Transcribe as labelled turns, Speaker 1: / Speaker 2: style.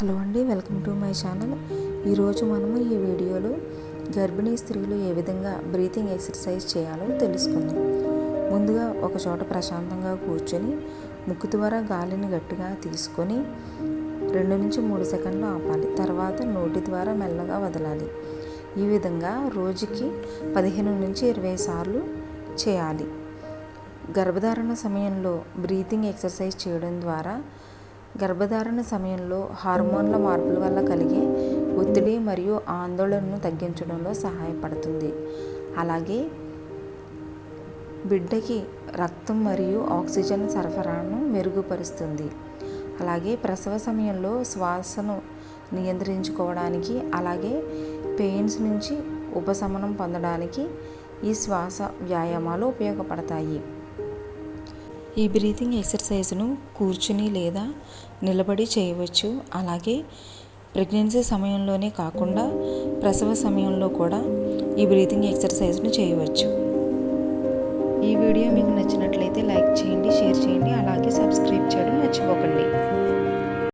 Speaker 1: Hello అండి welcome to my channel. ఈరోజు మనము ఈ వీడియోలో గర్భిణీ స్త్రీలు ఏ విధంగా బ్రీతింగ్ ఎక్సర్సైజ్ చేయాలో తెలుసుకుందాం. ముందుగా ఒక చోట ప్రశాంతంగా కూర్చొని ముక్కు ద్వారా గాలిని గట్టిగా తీసుకొని రెండు నుంచి మూడు సెకండ్లు ఆపాలి. తర్వాత నోటి ద్వారా మెల్లగా వదలాలి. ఈ విధంగా రోజుకి పదిహేను నుంచి ఇరవై సార్లు చేయాలి. గర్భధారణ సమయంలో బ్రీతింగ్ ఎక్సర్సైజ్ చేయడం ద్వారా గర్భధారణ సమయంలో హార్మోన్ల మార్పుల వల్ల కలిగే ఒత్తిడి మరియు ఆందోళనను తగ్గించడంలో సహాయపడుతుంది. అలాగే బిడ్డకి రక్తం మరియు ఆక్సిజన్ సరఫరాను మెరుగుపరుస్తుంది. అలాగే ప్రసవ సమయంలో శ్వాసను నియంత్రించుకోవడానికి అలాగే పెయిన్స్ నుంచి ఉపశమనం పొందడానికి ఈ శ్వాస వ్యాయామాలు ఉపయోగపడతాయి. ఈ బ్రీతింగ్ ఎక్సర్సైజ్ను కూర్చుని లేదా నిలబడి చేయవచ్చు. అలాగే ప్రెగ్నెన్సీ సమయంలోనే కాకుండా ప్రసవ సమయంలో కూడా ఈ బ్రీతింగ్ ఎక్సర్సైజ్ను చేయవచ్చు. ఈ వీడియో మీకు నచ్చినట్లయితే లైక్ చేయండి